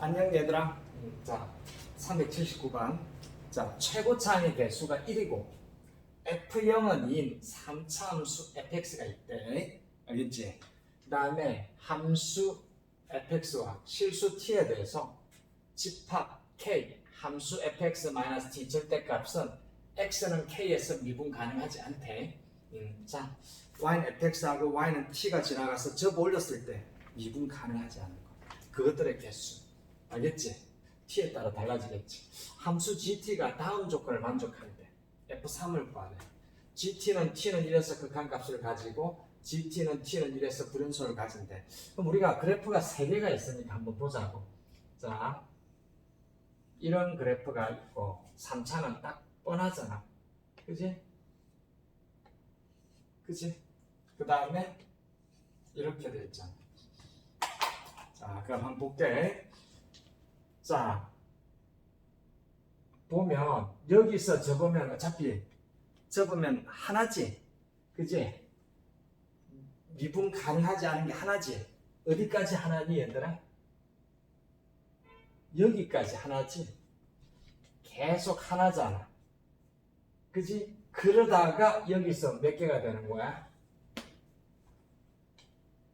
안녕 얘들아. 음, 자, 379번. 자, 최고 차항의 개수가 1이고 F0은 2인 3차 함수 fx가 있대. 알겠지? 그 다음에 함수 fx와 실수 t에 대해서 집합 k 함수 fx-t 절대값은 x는 k에서 미분 가능하지 않대. 음, 자, y는 fx하고 y는 t가 지나가서 접 올렸을 때 미분 가능하지 않은 거. 그것들의 개수. 알겠지? t에 따라 달라지겠지. 함수 gt가 다음 조건을 만족하는데 f3을 구하래. gt는 t는 1에서 극한값을 가지고 gt는 t는 1에서 불연소를 가진대. 그럼 우리가 그래프가 세 개가 있으니까 한번 보자고. 자, 이런 그래프가 있고 3차는 딱 뻔하잖아. 그지? 그지? 그 다음에 이렇게 돼 있잖아. 자, 그럼 한번 볼게. 자, 보면 여기서 접으면 어차피 접으면 하나지, 그지? 미분 가능하지 않은 게 하나지. 어디까지 하나니 얘들아? 여기까지 하나지. 계속 하나잖아. 그지? 그러다가 여기서 몇 개가 되는 거야?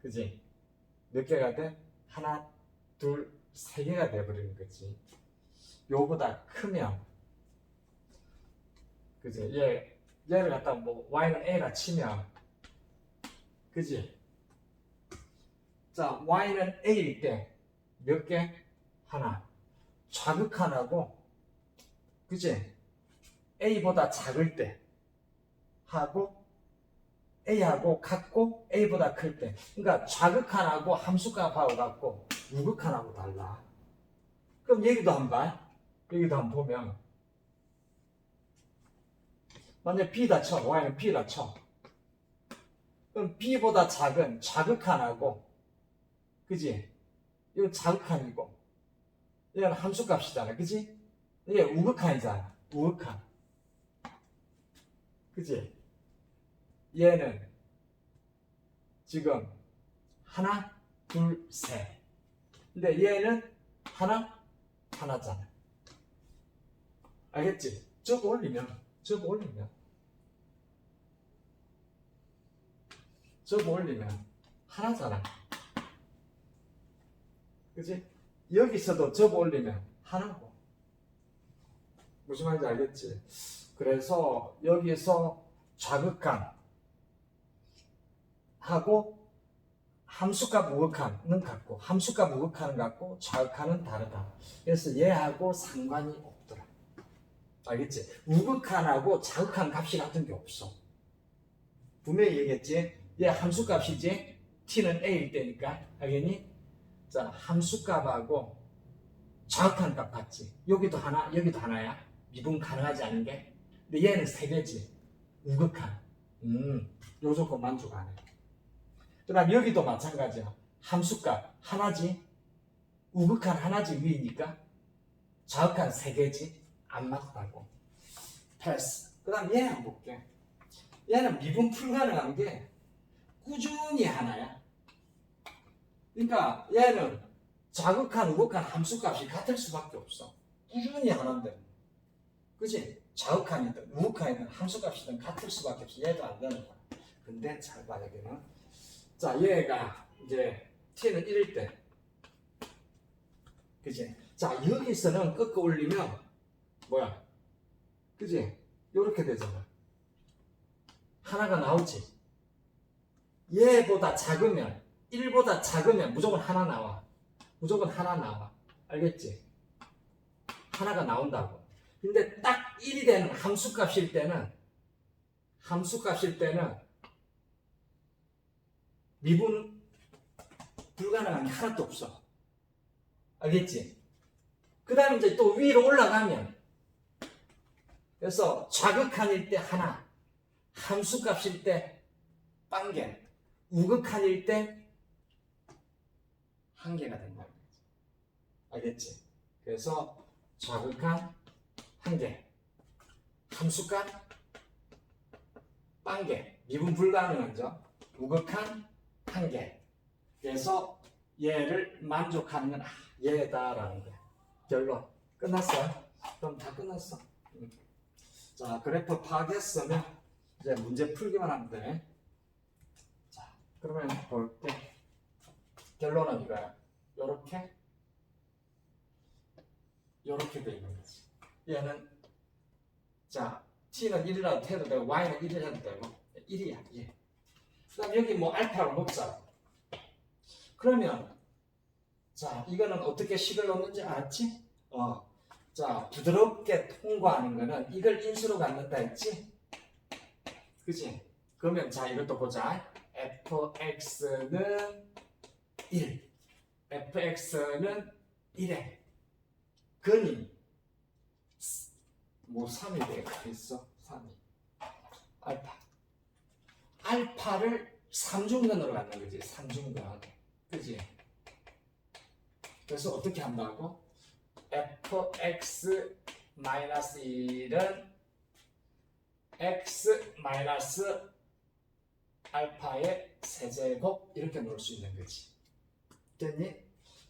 그지? 몇 개가 돼? 하나, 둘, 세 개가 돼버리는 거지. 요보다 크면, 그지? 얘, 얘를 갖다 뭐, y는 a라 치면, 그지? 자, y는 a일 때, 몇 개? 하나. 좌극 하나고, 그지? a보다 작을 때, 하고, a하고 같고, a보다 클 때. 그러니까 좌극한하고 함수값하고 같고, 우극한하고 달라. 그럼 여기도 한 번, 여기도 한번 보면, 만약 b다 쳐, y는 b다 쳐. 그럼 b보다 작은 좌극한하고, 그지? 이건 자극한이고, 얘는 함수값이잖아, 그지? 얘 우극한이잖아, 우극한. 그지? 얘는 지금 하나, 둘, 셋. 근데 얘는 하나, 하나잖아. 알겠지? 접 올리면, 접 올리면. 접 올리면 하나잖아. 그지? 여기서도 접 올리면 하나고. 무슨 말인지 알겠지? 그래서 여기서 좌극한 하고 함수값 우극한은 같고 함수값 우극한은 같고 좌극한은 다르다. 그래서 얘하고 상관이 없더라. 알겠지? 우극한하고 자극한 값이 같은 게 없어. 분명히 얘기했지? 얘 함수값이지? t는 a일 때니까 알겠니? 자 함수값하고 자극한 값 같지? 여기도 하나, 여기도 하나야. 미분 가능하지 않은 게. 근데 얘는 세 개지. 우극한. 음, 요 조건 만족 안 해. 그 다음 여기도 마찬가지야. 함수값 하나지. 우극한 하나지 위니까. 좌극한 세 개지. 안 맞다고. 패스. 그 다음 얘 한번 볼게. 얘는 미분 불가능한 게 꾸준히 하나야. 그러니까 얘는 자극한 우극한 함수값이 같을 수밖에 없어. 꾸준히 하나인데. 그지? 자극한이든 우극한이든 함수값이든 같을 수밖에 없어. 얘도 안 되는 거야. 근데 잘 봐, 여기는. 자, 얘가 이제 t는 1일 때. 그지? 자, 여기서는 꺾어 올리면 뭐야? 그지? 요렇게 되잖아. 하나가 나오지. 얘보다 작으면 1보다 작으면 무조건 하나 나와. 무조건 하나 나와. 알겠지? 하나가 나온다고. 근데 딱 1이 되는 함수값일 때는 함수값일 때는 미분 불가능한 게 하나도 없어. 알겠지? 그 다음에 이제 또 위로 올라가면 그래서 좌극한일 때 하나, 함수값일 때 빵개, 우극한일 때 한 개가 된다는 거지. 알겠지? 그래서 좌극한 한 개, 함수값 빵개, 미분 불가능한 점, 우극한 한 개. 그래서 얘를 만족하는 건 아, 얘다라는 거야. 결론. 끝났어요? 그럼 다 끝났어. 음. 자, 그래프 파악했으면 이제 문제 풀기만 하면 돼. 자, 그러면 볼게. 결론은 이거야. 요렇게 요렇게 돼 있는 거지. 얘는 자, t는 1이라도 해도 되고 y는 1이 해도 되고 1이야. 예. 그다음 여기 뭐 알파로 놓자. 그러면 자, 이거는 어떻게 식을 넣는지 알았지? 어. 자, 부드럽게 통과하는 거는 이걸 인수로 갖는다 했지? 그지? 그러면 자, 이것도 보자. fx는 1. fx는 1에 근이 뭐 3이 되어 있어. 3이. 알파. 알파를 3중근으로 갖는 거지. 3중근. 그지? 그래서 어떻게 한다고? fx 마이너스 1은 x 마이너스 알파의 세제곱 이렇게 놓을 수 있는 거지. 됐니?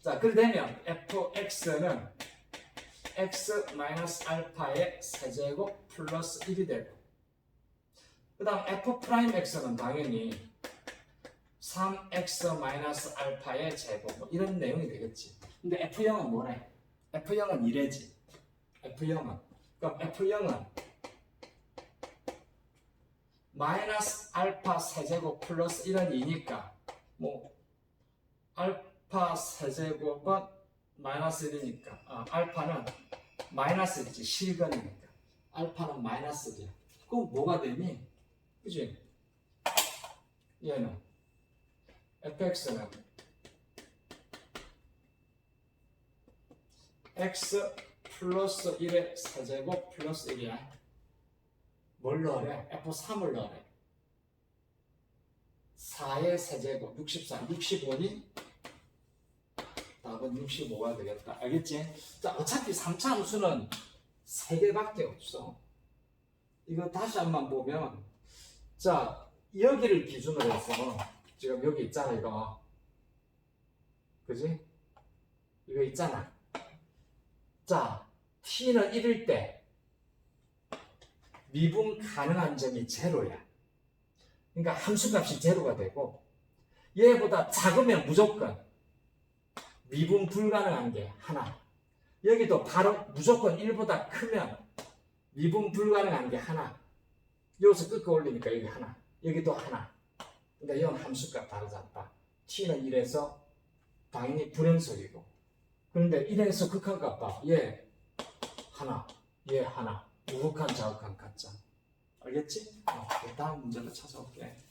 자, 그러면 fx는 x 마이너스 알파의 세제곱 플러스 1이 되고 그 다음 f 프라임 x는 당연히 3x 마이너스 알파의 제곱 뭐 이런 내용이 되겠지. 근데 f0은 뭐래? f0은 2래지. f0은 그럼 f0은 마이너스 알파 세제곱 플러스 1은 2니까 뭐 알파 세제곱은 마이너스 1이니까 아, 알파는 마이너스 1이지 실근이니까 알파는 마이너스 1이야. 그럼 뭐가 되니? 그지? 얘는 fx는 x 플러스 1의 세제곱 플러스 1이야. 뭘 넣으래? f3을 넣으래. 4의 세제곱 64, 65니 답은 65가 되겠다. 알겠지? 자, 어차피 3차 함수는 3개밖에 없어. 이거 다시 한번 보면 자, 여기를 기준으로 해서 지금 여기 있잖아, 이거. 그지? 이거 있잖아. 자, t는 1일 때 미분 가능한 점이 제로야. 그러니까 함수값이 제로가 되고 얘보다 작으면 무조건 미분 불가능한 게 하나. 여기도 바로 무조건 1보다 크면 미분 불가능한 게 하나. 여기서 끄고 올리니까 여기 하나. 여기도 하나. 그러니까 이건 함수값 다르잖아. t는 1에서 당연히 불행속이고. 그런데 1에서 극한값 봐. 얘 하나, 얘 하나. 무극한 자극한 같자. 알겠지? 어, 다음 문제로 찾아올게.